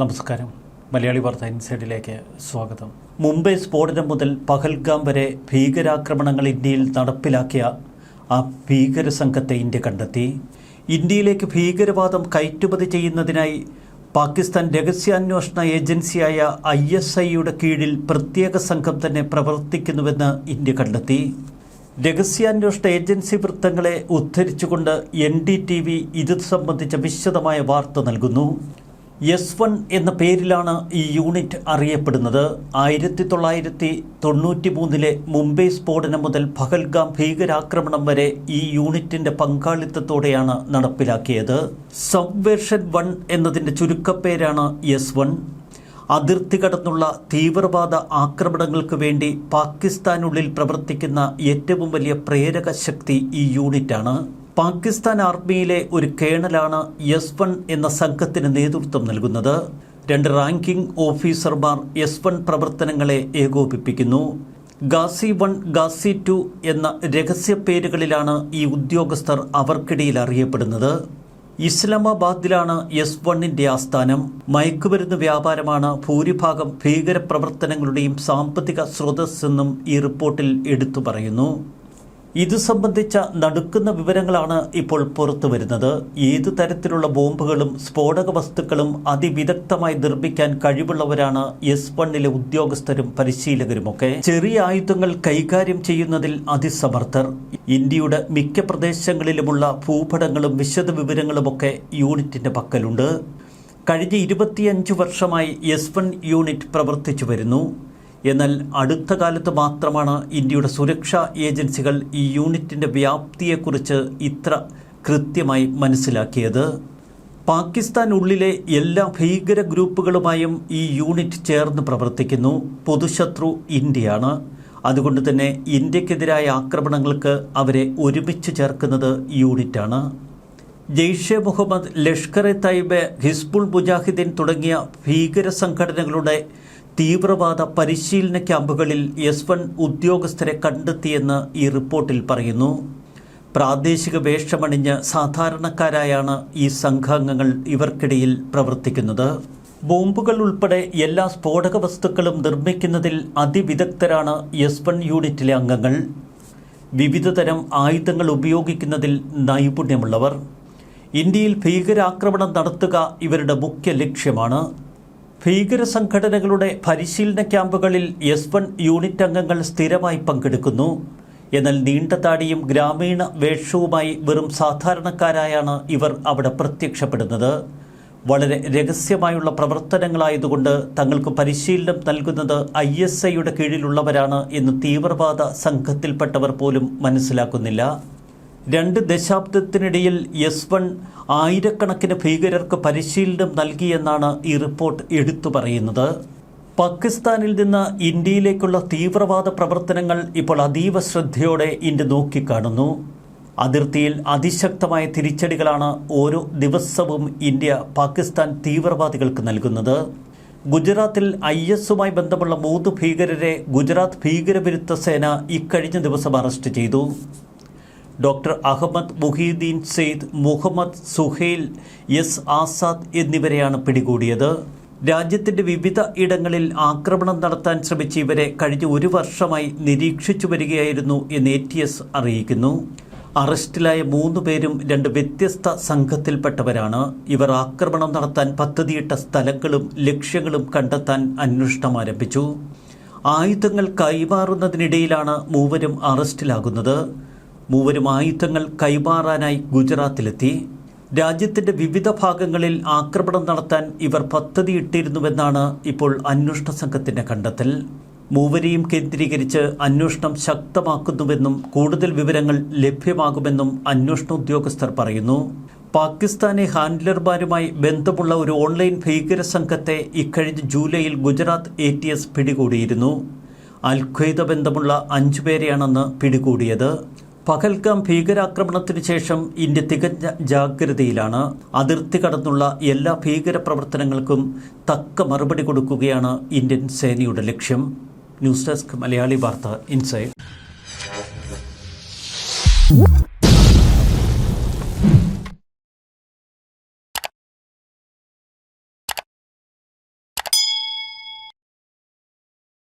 നമസ്കാരം. മലയാളി വാർത്ത ഇൻസൈഡിലേക്ക് സ്വാഗതം. മുംബൈ സ്ഫോടനം മുതൽ പഹൽഗാം വരെ ഭീകരാക്രമണങ്ങൾ ഇന്ത്യയിൽ നടപ്പിലാക്കിയ ആ ഭീകര സംഘത്തെ ഇന്ത്യ കണ്ടെത്തി. ഇന്ത്യയിലേക്ക് ഭീകരവാദം കയറ്റുമതി ചെയ്യുന്നതിനായി പാകിസ്ഥാൻ രഹസ്യാന്വേഷണ ഏജൻസിയായ ഐ എസ് ഐയുടെ കീഴിൽ പ്രത്യേക സംഘം തന്നെ പ്രവർത്തിക്കുന്നുവെന്ന് ഇന്ത്യ കണ്ടെത്തി. രഹസ്യാന്വേഷണ ഏജൻസി വൃത്തങ്ങളെ ഉദ്ധരിച്ചുകൊണ്ട് എൻ ഡി ടി വി ഇത് സംബന്ധിച്ച വിശദമായ വാർത്ത നൽകുന്നു. എസ് വൺ എന്ന പേരിലാണ് ഈ യൂണിറ്റ് അറിയപ്പെടുന്നത്. ആയിരത്തി തൊള്ളായിരത്തി തൊണ്ണൂറ്റി മൂന്നിലെ മുംബൈ സ്ഫോടനം മുതൽ പഹൽഗാം ഭീകരാക്രമണം വരെ ഈ യൂണിറ്റിന്റെ പങ്കാളിത്തത്തോടെയാണ് നടപ്പിലാക്കിയത്. സബ്വേർഷൻ വൺ എന്നതിന്റെ ചുരുക്കപ്പേരാണ് എസ് വൺ. അതിർത്തി കടന്നുള്ള തീവ്രവാദ ആക്രമണങ്ങൾക്ക് വേണ്ടി പാകിസ്ഥാനുള്ളിൽ പ്രവർത്തിക്കുന്ന ഏറ്റവും വലിയ പ്രേരക ശക്തി ഈ യൂണിറ്റാണ്. പാകിസ്ഥാൻ ആർമിയിലെ ഒരു കേണലാണ് എസ് വൺ എന്ന സംഘത്തിന് നേതൃത്വം നൽകുന്നത്. രണ്ട് റാങ്കിംഗ് ഓഫീസർമാർ എസ് വൺ പ്രവർത്തനങ്ങളെ ഏകോപിപ്പിക്കുന്നു. ഗാസി വൺ ഗാസി ടു എന്ന രഹസ്യ പേരുകളിലാണ് ഈ ഉദ്യോഗസ്ഥർ അവർക്കിടയിൽ അറിയപ്പെടുന്നത്. ഇസ്ലാമാബാദിലാണ് എസ് വണ്ണിന്റെ ആസ്ഥാനം. മയക്കുമരുന്ന് വ്യാപാരമാണ് ഭൂരിഭാഗം ഭീകരപ്രവർത്തനങ്ങളുടെയും സാമ്പത്തിക സ്രോതസ്സെന്നും ഈ റിപ്പോർട്ടിൽ എടുത്തു പറയുന്നു. ഇത് സംബന്ധിച്ച നടുക്കുന്ന വിവരങ്ങളാണ് ഇപ്പോൾ പുറത്തു വരുന്നത്. ഏതു തരത്തിലുള്ള ബോംബുകളും സ്ഫോടക വസ്തുക്കളും അതിവിദഗ്ധമായി നിർമ്മിക്കാൻ കഴിവുള്ളവരാണ് എസ് വണ്ണിലെ ഉദ്യോഗസ്ഥരും പരിശീലകരുമൊക്കെ. ചെറിയ ആയുധങ്ങൾ കൈകാര്യം ചെയ്യുന്നതിൽ അതിസമർത്ഥർ. ഇന്ത്യയുടെ മിക്ക പ്രദേശങ്ങളിലുമുള്ള ഭൂപടങ്ങളും വിശദ വിവരങ്ങളുമൊക്കെ യൂണിറ്റിന്റെ പക്കലുണ്ട്. കഴിഞ്ഞ ഇരുപത്തിയഞ്ച് വർഷമായി എസ് വൺ യൂണിറ്റ് പ്രവർത്തിച്ചു വരുന്നു. എന്നാൽ അടുത്ത കാലത്ത് മാത്രമാണ് ഇന്ത്യയുടെ സുരക്ഷാ ഏജൻസികൾ ഈ യൂണിറ്റിന്റെ വ്യാപ്തിയെക്കുറിച്ച് ഇത്ര കൃത്യമായി മനസ്സിലാക്കിയത്. പാകിസ്ഥാൻ ഉള്ളിലെ എല്ലാ ഭീകര ഗ്രൂപ്പുകളുമായും ഈ യൂണിറ്റ് ചേർന്ന് പ്രവർത്തിക്കുന്നു. പൊതുശത്രു ഇന്ത്യയാണ്. അതുകൊണ്ട് തന്നെ ഇന്ത്യക്കെതിരായ ആക്രമണങ്ങൾക്ക് അവരെ ഒരുമിച്ച് ചേർക്കുന്നത് യൂണിറ്റാണ്. ജെയ്ഷെ മുഹമ്മദ് ലഷ്കർ എ തൈബ് ഹിസ്ബുൾ മുജാഹിദ്ദീൻ തുടങ്ങിയ ഭീകര സംഘടനകളുടെ തീവ്രവാദ പരിശീലന ക്യാമ്പുകളിൽ എസ് വൺ ഉദ്യോഗസ്ഥരെ കണ്ടെത്തിയെന്ന് ഈ റിപ്പോർട്ടിൽ പറയുന്നു. പ്രാദേശിക വേഷമണിഞ്ഞ് സാധാരണക്കാരായാണ് ഈ സംഘാംഗങ്ങൾ ഇവർക്കിടയിൽ പ്രവർത്തിക്കുന്നത്. ബോംബുകൾ ഉൾപ്പെടെ എല്ലാ സ്ഫോടക വസ്തുക്കളും നിർമ്മിക്കുന്നതിൽ അതിവിദഗ്ധരാണ് എസ് വൺ യൂണിറ്റിലെ അംഗങ്ങൾ. വിവിധതരം ആയുധങ്ങൾ ഉപയോഗിക്കുന്നതിൽ നൈപുണ്യമുള്ളവർ. ഇന്ത്യയിൽ ഭീകരാക്രമണം നടത്തുക ഇവരുടെ മുഖ്യ ലക്ഷ്യമാണ്. ഭീകര സംഘടനകളുടെ പരിശീലന ക്യാമ്പുകളിൽ എസ് വൺ യൂണിറ്റ് അംഗങ്ങൾ സ്ഥിരമായി പങ്കെടുക്കുന്നു. എന്നാൽ നീണ്ട താടിയും ഗ്രാമീണ വേഷവുമായി വെറും സാധാരണക്കാരായാണ് ഇവർ അവിടെ പ്രത്യക്ഷപ്പെടുന്നത്. വളരെ രഹസ്യമായുള്ള പ്രവർത്തനങ്ങളായതുകൊണ്ട് തങ്ങൾക്ക് പരിശീലനം നൽകുന്നത് ഐ എസ് ഐയുടെ കീഴിലുള്ളവരാണ് എന്ന് തീവ്രവാദ സംഘത്തിൽപ്പെട്ടവർ പോലും മനസ്സിലാക്കുന്നില്ല. രണ്ട് ദശാബ്ദത്തിനിടയിൽ എസ് വൺ ആയിരക്കണക്കിന് ഭീകരർക്ക് പരിശീലനം നൽകിയെന്നാണ് ഈ റിപ്പോർട്ട് എടുത്തു പറയുന്നത്. പാകിസ്ഥാനിൽ നിന്ന് ഇന്ത്യയിലേക്കുള്ള തീവ്രവാദ പ്രവർത്തനങ്ങൾ ഇപ്പോൾ അതീവ ശ്രദ്ധയോടെ ഇന്ത്യ നോക്കിക്കാണുന്നു. അതിർത്തിയിൽ അതിശക്തമായ തിരിച്ചടികളാണ് ഓരോ ദിവസവും ഇന്ത്യ പാകിസ്ഥാൻ തീവ്രവാദികൾക്ക് നൽകുന്നത്. ഗുജറാത്തിൽ ഐ എസുമായി ബന്ധമുള്ള മൂന്ന് ഭീകരരെ ഗുജറാത്ത് ഭീകരവിരുദ്ധ സേന ഇക്കഴിഞ്ഞ ദിവസം അറസ്റ്റ് ചെയ്തു. ഡോക്ടർ അഹമ്മദ് മുഹീദ്ദീൻ സെയ്ദ് മുഹമ്മദ് സുഹേൽ എസ് ആസാദ് എന്നിവരെയാണ് പിടികൂടിയത്. രാജ്യത്തിന്റെ വിവിധ ഇടങ്ങളിൽ ആക്രമണം നടത്താൻ ശ്രമിച്ച ഇവരെ കഴിഞ്ഞ ഒരു വർഷമായി നിരീക്ഷിച്ചു വരികയായിരുന്നു എന്ന് എ ടി എസ് അറിയിക്കുന്നു. അറസ്റ്റിലായ മൂന്ന് പേരും രണ്ട് വ്യത്യസ്ത സംഘത്തിൽപ്പെട്ടവരാണ്. ഇവർ ആക്രമണം നടത്താൻ പദ്ധതിയിട്ട സ്ഥലങ്ങളും ലക്ഷ്യങ്ങളും കണ്ടെത്താൻ അന്വേഷണം ആരംഭിച്ചു. ആയുധങ്ങൾ കൈമാറുന്നതിനിടയിലാണ് മൂവരും അറസ്റ്റിലാകുന്നത്. മൂവരും ആയുധങ്ങൾ കൈമാറാനായി ഗുജറാത്തിലെത്തി. രാജ്യത്തിന്റെ വിവിധ ഭാഗങ്ങളിൽ ആക്രമണം നടത്താൻ ഇവർ പദ്ധതിയിട്ടിരുന്നുവെന്നാണ് ഇപ്പോൾ അന്വേഷണ സംഘത്തിന്റെ കണ്ടെത്തൽ. മൂവരെയും കേന്ദ്രീകരിച്ച് അന്വേഷണം ശക്തമാക്കുന്നുവെന്നും കൂടുതൽ വിവരങ്ങൾ ലഭ്യമാകുമെന്നും അന്വേഷണ ഉദ്യോഗസ്ഥർ പറയുന്നു. പാകിസ്ഥാനി ഹാൻഡ്ലർമാരുമായി ബന്ധമുള്ള ഒരു ഓൺലൈൻ ഭീകര സംഘത്തെ ഇക്കഴിഞ്ഞ ജൂലൈയിൽ ഗുജറാത്ത് എ ടി എസ് പിടികൂടിയിരുന്നു. അൽഖ്വൈദ ബന്ധമുള്ള അഞ്ചുപേരെയാണെന്ന് പിടികൂടിയത്. പഹൽഗാം ഭീകരാക്രമണത്തിന് ശേഷം ഇന്ത്യ തികഞ്ഞ ജാഗ്രതയിലാണ്. അതിർത്തി കടന്നുള്ള എല്ലാ ഭീകര പ്രവർത്തനങ്ങൾക്കും തക്ക മറുപടി കൊടുക്കുകയാണ് ഇന്ത്യൻ സേനയുടെ ലക്ഷ്യം. ന്യൂസ് ഡെസ്ക് മലയാളി വാർത്ത ഇൻസൈഡ്.